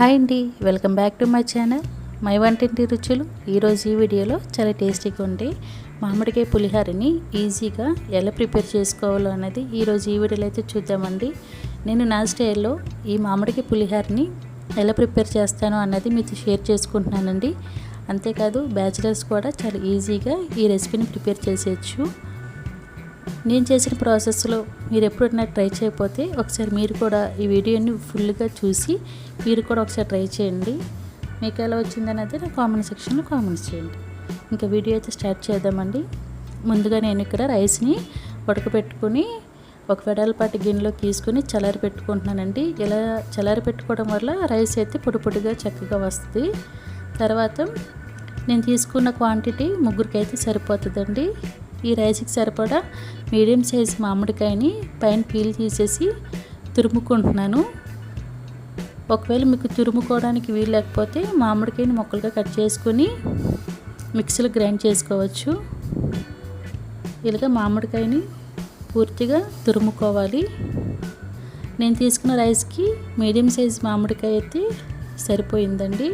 Hi అండి welcome back to my channel. My వంటింటి రుచులు. ఈరోజు ఈ వీడియోలో చాలా టేస్టీగా ఉండే మామిడికాయ పులిహోరని ఈజీగా ఎలా ప్రిపేర్ చేసుకోవాలో అన్నది ఈరోజు ఈ వీడియోలో అయితే చూద్దామండి. నేను నా స్టైల్లో ఈ మామిడికాయ పులిహోరని ఎలా ప్రిపేర్ చేస్తానో అన్నది మీతో షేర్ చేసుకుంటున్నానండి. అంతేకాదు బ్యాచిలర్స్ కూడా చాలా ఈజీగా ఈ రెసిపీని ప్రిపేర్ చేసేయచ్చు. నేను చేసిన ప్రాసెస్లో మీరు ఎప్పుడైనా ట్రై చేయకపోతే ఒకసారి మీరు కూడా ఈ వీడియోని ఫుల్గా చూసి మీరు కూడా ఒకసారి ట్రై చేయండి. మీకు ఎలా వచ్చిందనేది నా కామెంట్ సెక్షన్లో కామెంట్స్ చేయండి. ఇంకా వీడియో అయితే స్టార్ట్ చేద్దామండి. ముందుగా నేను ఇక్కడ రైస్ని ఉడకబెట్టుకుని ఒక వెడల్పాటి గిన్నెలో తీసుకుని చల్లారి పెట్టుకుంటున్నానండి. ఇలా చల్లారి పెట్టుకోవడం వల్ల రైస్ అయితే పొడి పొడిగా చక్కగా వస్తుంది. తర్వాత నేను తీసుకున్న క్వాంటిటీ ముగ్గురికి అయితే సరిపోతుందండి. ఈ రైస్కి సరిపడా మీడియం సైజ్ మామిడికాయని పైన పీల్ తీసేసి తురుముకుంటున్నాను. ఒకవేళ మీకు తురుముకోవడానికి వీలు లేకపోతే మామిడికాయని ముక్కలుగా కట్ చేసుకుని మిక్సీలో గ్రైండ్ చేసుకోవచ్చు. ఇలాగ మామిడికాయని పూర్తిగా తురుముకోవాలి. నేను తీసుకున్న రైస్కి మీడియం సైజ్ మామిడికాయ అయితే సరిపోయిందండి.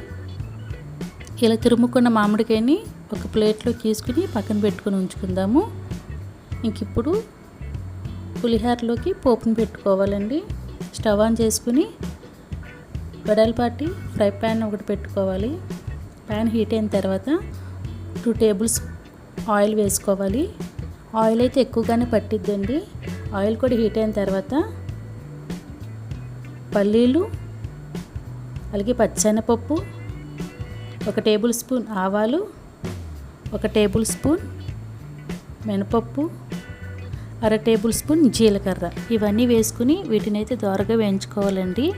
ఇలా తురుముకున్న మామిడికాయని ఒక ప్లేట్లో తీసుకుని పక్కన పెట్టుకుని ఉంచుకుందాము. ఇంక ఇప్పుడు పులిహోరలోకి పోపుని పెట్టుకోవాలండి. స్టవ్ ఆన్ చేసుకుని వెడల్పాటి ఫ్రై ప్యాన్ ఒకటి పెట్టుకోవాలి. ప్యాన్ హీట్ అయిన తర్వాత టూ టేబుల్స్ ఆయిల్ వేసుకోవాలి. ఆయిల్ అయితే ఎక్కువగానే పట్టిద్దండి. ఆయిల్ కూడా హీట్ అయిన తర్వాత పల్లీలు అలాగే పచ్చనపప్పు ఒక టేబుల్ స్పూన్ ఆవాలు ఒక టేబుల్ స్పూన్ మినపప్పు అర టేబుల్ స్పూన్ జీలకర్ర. ఇవన్నీ వేసుకుని వీటిని అయితే దోరగా వేయించుకోవాలండి.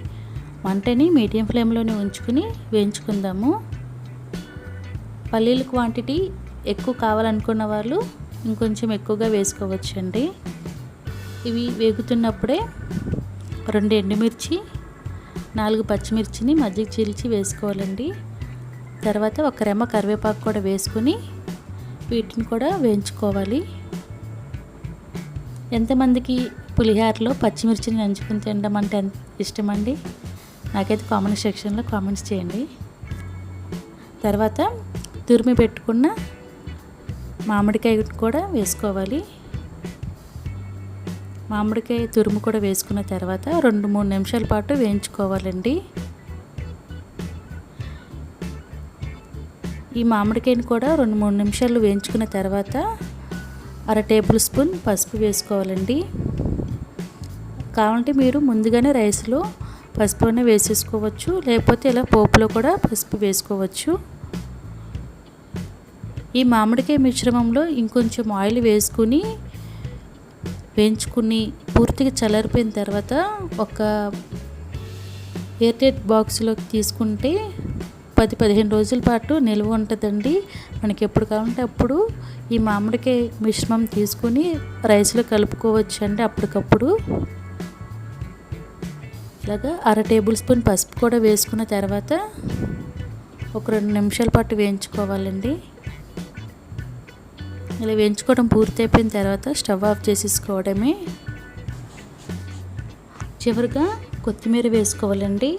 మంటని మీడియం ఫ్లేమ్లోనే ఉంచుకుని వేయించుకుందాము. పల్లీల క్వాంటిటీ ఎక్కువ కావాలనుకున్న వాళ్ళు ఇంకొంచెం ఎక్కువగా వేసుకోవచ్చండి. ఇవి వేగుతున్నప్పుడే రెండు ఎండుమిర్చి నాలుగు పచ్చిమిర్చిని మజ్జిగ చీల్చి వేసుకోవాలండి. తర్వాత ఒక రెమ్మ కరివేపాకు కూడా వేసుకుని వీటిని కూడా వేయించుకోవాలి. ఎంతమందికి పులిహోరలో పచ్చిమిర్చిని నంచుకుని తినడం అంటే ఎంత ఇష్టమండి? నాకైతే కామెంట్ సెక్షన్లో కామెంట్స్ చేయండి. తర్వాత తురిమి పెట్టుకున్న మామిడికాయ కూడా వేసుకోవాలి. మామిడికాయ తురుము కూడా వేసుకున్న తర్వాత రెండు మూడు నిమిషాల పాటు వేయించుకోవాలండి. ఈ మామిడికాయని కూడా రెండు మూడు నిమిషాలు వేయించుకున్న తర్వాత అర టేబుల్ స్పూన్ పసుపు వేసుకోవాలండి. కావాలంటే మీరు ముందుగానే రైస్లో పసుపునే వేసేసుకోవచ్చు లేకపోతే ఇలా పోపులో కూడా పసుపు వేసుకోవచ్చు. ఈ మామిడికాయ మిశ్రమంలో ఇంకొంచెం ఆయిల్ వేసుకుని వేయించుకుని పూర్తిగా చల్లారిపోయిన తర్వాత ఒక ఎయిర్టైట్ బాక్స్లోకి తీసుకుంటే పది పదిహేను రోజుల పాటు నిల్వ ఉంటుందండి. మనకి ఎప్పుడు కావాలంటే అప్పుడు ఈ మామిడికాయ మిశ్రమం తీసుకుని రైస్లో కలుపుకోవచ్చు అండి అప్పటికప్పుడు. ఇలాగా అర టేబుల్ స్పూన్ పసుపు కూడా వేసుకున్న తర్వాత ఒక రెండు నిమిషాల పాటు వేయించుకోవాలండి. ఇలా వేయించుకోవడం పూర్తయిపోయిన తర్వాత స్టవ్ ఆఫ్ చేసేసుకోవడమే. చివరిగా కొత్తిమీర వేసుకోవాలండి.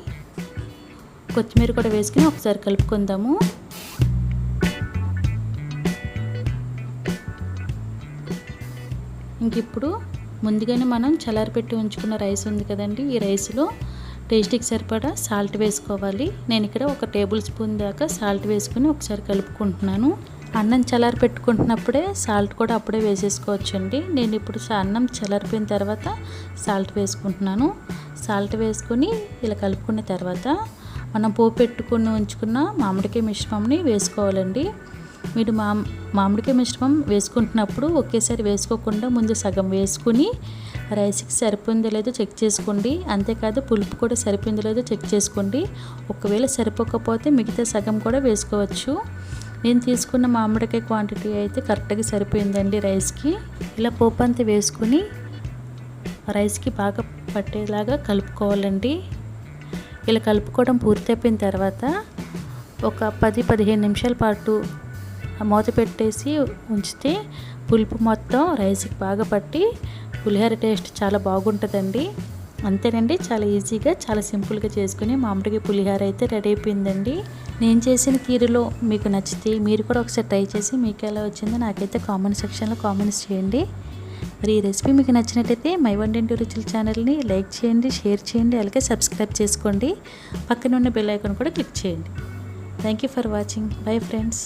కొత్తిమీర కూడా వేసుకుని ఒకసారి కలుపుకుందాము. ఇంక ఇప్పుడు ముందుగానే మనం చల్లారిపెట్టి ఉంచుకున్న రైస్ ఉంది కదండి ఈ రైస్లో టేస్ట్కి సరిపడా సాల్ట్ వేసుకోవాలి. నేను ఇక్కడ ఒక టేబుల్ స్పూన్ దాకా సాల్ట్ వేసుకుని ఒకసారి కలుపుకుంటున్నాను. అన్నం చల్లారి పెట్టుకుంటున్నప్పుడే సాల్ట్ కూడా అప్పుడే వేసేసుకోవచ్చండి. నేను ఇప్పుడు అన్నం చల్లారిపోయిన తర్వాత సాల్ట్ వేసుకుంటున్నాను. సాల్ట్ వేసుకొని ఇలా కలుపుకున్న తర్వాత మనం పోపు పెట్టుకుని ఉంచుకున్న మామిడికాయ మిశ్రమంని వేసుకోవాలండి. మీరు మా మామిడికాయ మిశ్రమం వేసుకుంటున్నప్పుడు ఒకేసారి వేసుకోకుండా ముందు సగం వేసుకుని రైస్కి సరిపోయిందో లేదో చెక్ చేసుకోండి. అంతేకాదు పులుపు కూడా సరిపోయిందో లేదో చెక్ చేసుకోండి. ఒకవేళ సరిపోకపోతే మిగతా సగం కూడా వేసుకోవచ్చు. నేను తీసుకున్న మామిడికాయ క్వాంటిటీ అయితే కరెక్ట్గా సరిపోయిందండి రైస్కి. ఇలా పోపు అంతా వేసుకుని రైస్కి బాగా పట్టేలాగా కలుపుకోవాలండి. ఇలా కలుపుకోవడం పూర్తయిపోయిన తర్వాత ఒక పది పదిహేను నిమిషాల పాటు మూత పెట్టేసి ఉంచితే పులుపు మొత్తం రైస్కి బాగా పట్టి పులిహోర టేస్ట్ చాలా బాగుంటుందండి. అంతేనండి చాలా ఈజీగా చాలా సింపుల్గా చేసుకుని మామిడికి పులిహోర అయితే రెడీ అయిపోయిందండి. నేను చేసిన తీరులో మీకు నచ్చితే మీరు కూడా ఒకసారి ట్రై చేసి మీకు ఎలా వచ్చిందో నాకైతే కామెంట్ సెక్షన్లో కామెంట్స్ చేయండి. మరి ఈ రెసిపీ మీకు నచ్చినట్టయితే మై వంటింటి రుచుల ఛానల్ని లైక్ చేయండి షేర్ చేయండి అలాగే సబ్స్క్రైబ్ చేసుకోండి. పక్కన ఉన్న బెల్ ఐకాన్ కూడా క్లిక్ చేయండి. Thank you for watching. Bye friends.